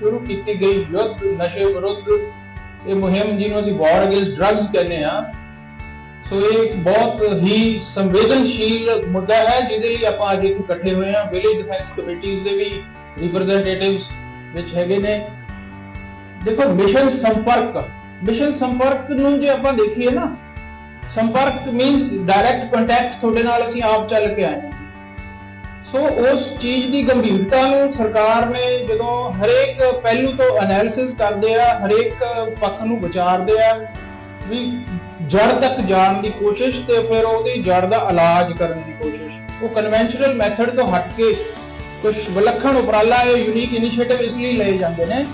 ਸ਼ੁਰੂ ਕੀਤੀ ਗਈ ਯੁੱਧ ਨਸ਼ੇ ਵਿਰੁੱਧ। ਇਹ ਮੁਹਿੰਮ ਜਿਹਨੂੰ ਅਸੀਂ ਵਾਰ ਅਗੇਂਸਟ ਡਰੱਗਸ ਕਹਿੰਦੇ ਆ ਸੋ ਇਹ ਇੱਕ ਬਹੁਤ ਹੀ ਸੰਵੇਦਨਸ਼ੀਲ ਮੁੱਦਾ ਹੈ, ਜਿਹਦੇ ਲਈ ਆਪਾਂ ਅੱਜ ਇੱਥੇ ਇਕੱਠੇ ਹੋਏ ਹਾਂ। ਵਿਲੇਜ ਡਿਫੈਂਸ ਕਮੇਟੀਆਂ ਦੇ ਵੀ ਰਿਪਰੈਜ਼ੈਂਟੇਟਿਵਸ ਵਿੱਚ ਹੈਗੇ ਨੇ। ਦੇਖੋ ਮਿਸ਼ਨ ਸੰਪਰਕ। ਮਿਸ਼ਨ ਸੰਪਰਕ ਨੂੰ ਜੇ ਆਪਾਂ ਦੇਖੀਏ ਨਾ, ਸੰਪਰਕ ਮੀਨਸ ਡਾਇਰੈਕਟ ਕੰਟੈਕਟ ਤੁਹਾਡੇ ਨਾਲ ਅਸੀਂ ਆਪ ਚੱਲ ਕੇ ਆਏ ਹਾਂ। ਸੋ ਉਸ ਚੀਜ਼ ਦੀ ਗੰਭੀਰਤਾ ਨੂੰ ਸਰਕਾਰ ਨੇ ਜਦੋਂ ਹਰੇਕ ਪਹਿਲੂ ਤੋਂ ਐਨਾਲਿਸਿਸ ਕਰਦੇ ਆ, ਹਰੇਕ ਪੱਖ ਨੂੰ ਵਿਚਾਰਦੇ ਆ, ਵੀ ਜੜ ਤੱਕ ਜਾਣ ਦੀ ਕੋਸ਼ਿਸ਼ ਤੇ ਫਿਰ ਉਹਦੀ ਜੜ ਦਾ ਇਲਾਜ ਕਰਨ ਦੀ ਕੋਸ਼ਿਸ਼। ਉਹ ਕਨਵੈਨਸ਼ਨਲ ਮੈਥਡ ਤੋਂ ਹਟ ਕੇ ਕੁਝ ਵਿਲੱਖਣ ਉਪਰਾਲਾ ਇਹ ਯੂਨੀਕ ਇਨੀਸ਼ੀਏਟਿਵ ਇਸ ਲਈ ਲਏ ਜਾਂਦੇ ਨੇ।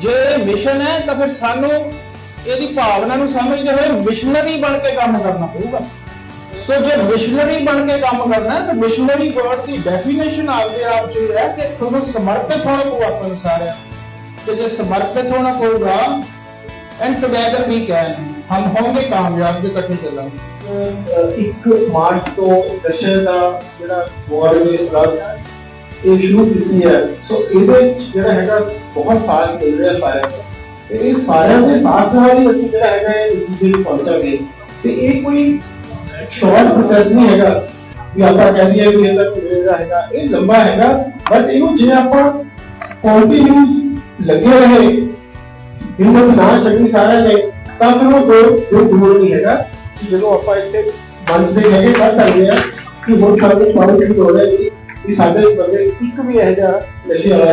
ਜੇ ਮਿਸ਼ਨ ਹੈ ਤਾਂ ਫਿਰ ਸਾਨੂੰ ਇਹਦੀ ਭਾਵਨਾ ਨੂੰ ਸਮਝਦੇ ਹੋਏ ਮਿਸ਼ਨਰੀ ਬਣ ਕੇ ਕੰਮ ਕਰਨਾ ਪਊਗਾ। ਸੋ ਜੇ ਮਿਸ਼ਨਰੀ ਬਣ ਕੇ ਕੰਮ ਕਰਨਾ ਹੈ ਤਾਂ ਮਿਸ਼ਨਰੀ ਵਰਡ ਦੀ ਡੈਫੀਨੇਸ਼ਨ ਆਪਦੇ ਆਪ ਚ ਹੈ ਕਿ ਤੁਹਾਨੂੰ ਸਮਰਪਿਤ ਹੋਣਾ ਪਊ ਆਪਾਂ ਸਾਰਿਆਂ ਤੇ ਜੇ ਸਮਰਪਿਤ ਹੋਣਾ ਪਊਗਾ ਐਂਡ ਟੁਗੇਦਰ ਵੀ ਕੈਨ ਹਮ ਹੋਵਾਂਗੇ ਕਾਮਯਾਬ ਜੇ ਇਕੱਠੇ ਚੱਲਾਂਗੇ ਇੱਕ ਮਾਰਚ ਤੋਂ ਨਸ਼ੇ ਦਾ ਜਿਹੜਾ ਵਾਰ ਦੇ ਖਿਲਾਫ ਹੈ ਇਹ ਸ਼ੁਰੂ ਕੀਤੀ ਹੈ ਸੋ ਇਹਦੇ ਜਿਹੜਾ ਹੈਗਾ ਬਹੁਤ ਸਾਥ ਮਿਲ ਰਿਹਾ ਸਾਰਿਆਂ ਦਾ ਤੇ ਇਹ ਸਾਰਿਆਂ ਦੇ ਸਾਥ ਨਾਲ ਹੀ ਅਸੀਂ ਜਿਹੜਾ ਹੈਗਾ ਇਹ ਨਤੀਜੇ ਪਹੁੰਚਾਂਗੇ ਤੇ ਇਹ ਕੋਈ ਸ਼ਾਰਟ ਪ੍ਰੋਸੈਸ ਨਹੀਂ ਹੈਗਾ। ਵੀ ਆਪਾਂ ਕਹਿ ਦਈਏ ਵੀ ਇਹਦਾ ਕੋਈ ਹੈਗਾ। ਇਹ ਲੰਬਾ ਹੈਗਾ ਬਟ ਇਹਨੂੰ ਜੇ ਆਪਾਂ ਕੰਟੀਨਿਊ ਲੱਗੇ ਰਹੇ, ਹਿੰਮਤ ਨਾ ਛੱਡੀ ਸਾਰਿਆਂ ਨੇ, ਤਾਂ ਫਿਰ ਉਹ ਦੋ ਦੂਰ ਨਹੀਂ ਹੈਗਾ। ਕਿ ਜਦੋਂ ਆਪਾਂ ਇੱਥੇ ਮੰਚ ਦੇ ਹੈਗੇ ਕਰ ਸਕਦੇ ਆ ਕਿ ਹੁਣ ਸਾਡੇ ਪਾਵਰ ਦੀ ਲੋੜ ਹੈ ਸਾਡੇ ਬੰਦੇ ਇੱਕ ਵੀ ਇਹੋ ਜਿਹਾ ਨਸ਼ੇ ਵਾਲਾ